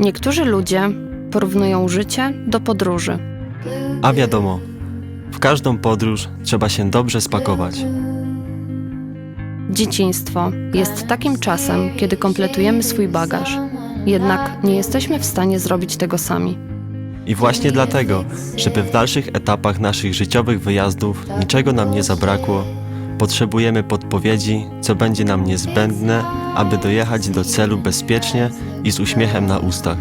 Niektórzy ludzie porównują życie do podróży. A wiadomo, w każdą podróż trzeba się dobrze spakować. Dzieciństwo jest takim czasem, kiedy kompletujemy swój bagaż. Jednak nie jesteśmy w stanie zrobić tego sami. I właśnie dlatego, żeby w dalszych etapach naszych życiowych wyjazdów niczego nam nie zabrakło, potrzebujemy podpowiedzi, co będzie nam niezbędne, aby dojechać do celu bezpiecznie i z uśmiechem na ustach.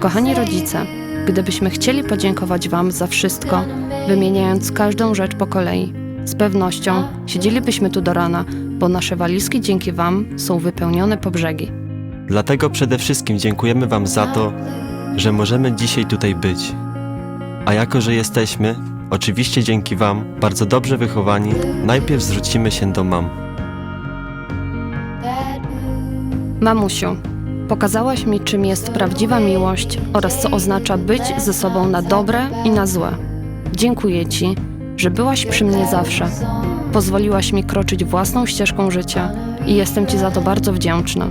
Kochani rodzice, gdybyśmy chcieli podziękować Wam za wszystko, wymieniając każdą rzecz po kolei, z pewnością siedzielibyśmy tu do rana, bo nasze walizki dzięki Wam są wypełnione po brzegi. Dlatego przede wszystkim dziękujemy Wam za to, że możemy dzisiaj tutaj być. A jako, że jesteśmy, oczywiście dzięki Wam, bardzo dobrze wychowani, najpierw zwrócimy się do mam. Mamusiu, pokazałaś mi, czym jest prawdziwa miłość oraz co oznacza być ze sobą na dobre i na złe. Dziękuję Ci, że byłaś przy mnie zawsze. Pozwoliłaś mi kroczyć własną ścieżką życia i jestem Ci za to bardzo wdzięczna.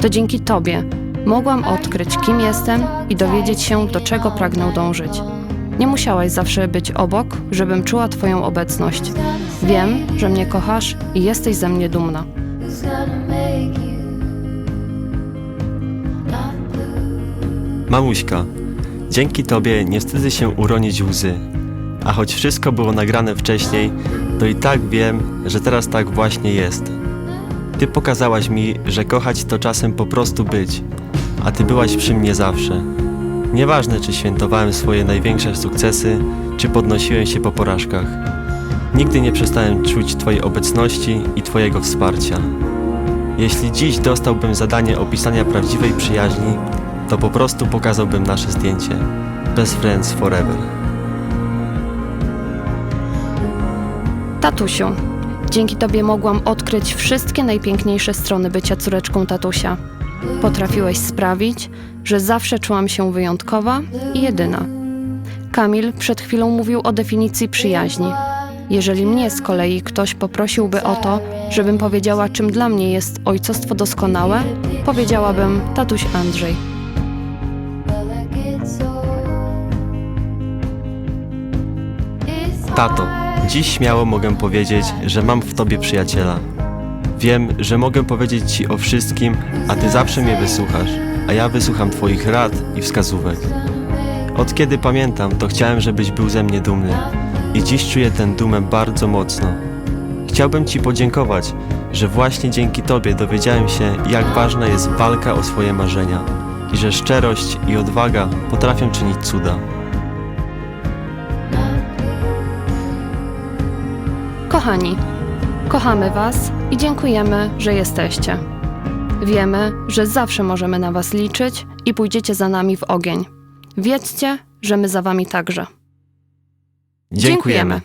To dzięki Tobie mogłam odkryć, kim jestem i dowiedzieć się, do czego pragnę dążyć. Nie musiałaś zawsze być obok, żebym czuła Twoją obecność. Wiem, że mnie kochasz i jesteś ze mnie dumna. Mamuśka, dzięki Tobie nie wstydzę się uronić łzy. A choć wszystko było nagrane wcześniej, to i tak wiem, że teraz tak właśnie jest. Ty pokazałaś mi, że kochać to czasem po prostu być, a Ty byłaś przy mnie zawsze. Nieważne, czy świętowałem swoje największe sukcesy, czy podnosiłem się po porażkach. Nigdy nie przestałem czuć Twojej obecności i Twojego wsparcia. Jeśli dziś dostałbym zadanie opisania prawdziwej przyjaźni, to po prostu pokazałbym nasze zdjęcie. Best Friends Forever. Tatusiu, dzięki Tobie mogłam odkryć wszystkie najpiękniejsze strony bycia córeczką tatusia. Potrafiłeś sprawić, że zawsze czułam się wyjątkowa i jedyna. Kamil przed chwilą mówił o definicji przyjaźni. Jeżeli mnie z kolei ktoś poprosiłby o to, żebym powiedziała, czym dla mnie jest ojcostwo doskonałe, powiedziałabym tatuś Andrzej. Tato, dziś śmiało mogę powiedzieć, że mam w tobie przyjaciela. Wiem, że mogę powiedzieć ci o wszystkim, a ty zawsze mnie wysłuchasz, a ja wysłucham twoich rad i wskazówek. Od kiedy pamiętam, to chciałem, żebyś był ze mnie dumny. I dziś czuję tę dumę bardzo mocno. Chciałbym ci podziękować, że właśnie dzięki tobie dowiedziałem się, jak ważna jest walka o swoje marzenia i że szczerość i odwaga potrafią czynić cuda. Kochani, kochamy Was i dziękujemy, że jesteście. Wiemy, że zawsze możemy na Was liczyć i pójdziecie za nami w ogień. Wiedzcie, że my za Wami także. Dziękujemy.